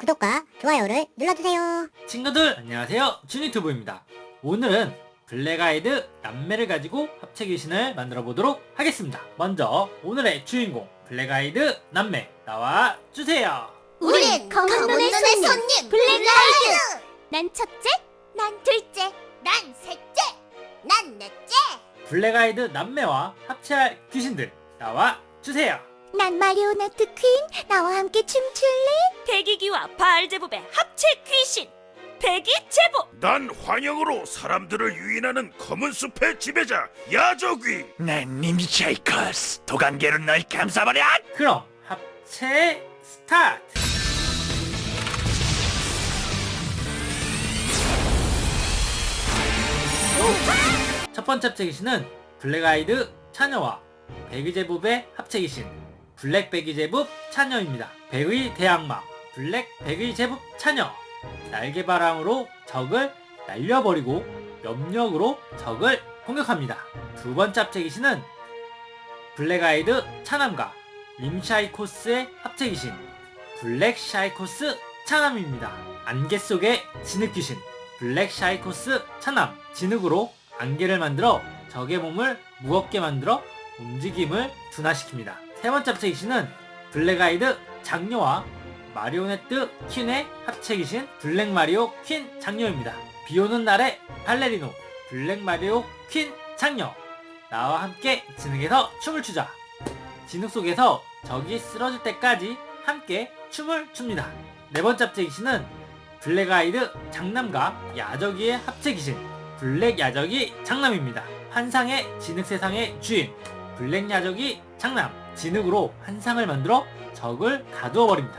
구독과 좋아요를 눌러주세요. 친구들 안녕하세요 준유튜브입니다 오늘은 블랙아이드 남매를 가지고 합체 귀신을 만들어 보도록 하겠습니다 먼저 오늘의 주인공 블랙아이드 남매 나와 주세요 우린 검은 눈의 손님, 블랙아이드. 난 첫째, 난 둘째, 난 셋째, 난 넷째. 블랙아이드 남매와 합체할 귀신들 나와 주세요 난 마리오네트 퀸. 나와 함께 춤출래? 배기기와 바알 제법의 합체 귀신. 배기 제법. 난 환영으로 사람들을 유인하는 검은 숲의 지배자 야저귀 난 니미차이커스 도관계로 널 감싸버려 그럼 합체 스타트 첫 번째 합체 귀신은 블랙아이드 차녀와 백의제법의 합체 귀신 블랙 백의 제법 차녀입니다. 백의 대악마 블랙 백의제법 차녀 날개바람으로 적을 날려버리고 염력으로 적을 공격합니다. 두 번째 합체 귀신은 블랙아이드 차남과 림샤이코스의 합체 귀신 블랙 샤이코스 차남입니다. 안개 속의 진흙 귀신 블랙 샤이코스 차남 진흙으로 안개를 만들어 적의 몸을 무겁게 만들어 움직임을 둔화시킵니다. 세 번째 합체 귀신은 블랙아이드 장녀와 마리오네트 퀸의 합체 귀신 블랙 마리오 퀸 장녀입니다. 비 오는 날의 발레리노 블랙 마리오 퀸 장녀 나와 함께 진흙에서 춤을 추자. 진흙 속에서 적이 쓰러질 때까지 함께 춤을 춥니다. 네 번째 합체 귀신은 블랙 아이드 장남과 야적이의 합체 귀신 블랙 야적이 장남입니다. 환상의 진흙 세상의 주인 블랙 야적이 장남 진흙으로 환상을 만들어 적을 가두어 버립니다.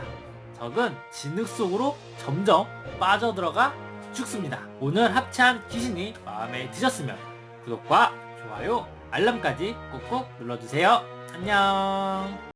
적은 진흙 속으로 점점 빠져들어가 죽습니다. 오늘 합체한 귀신이 마음에 드셨으면 구독과 좋아요, 알람까지 꾹꾹 눌러주세요. 안녕.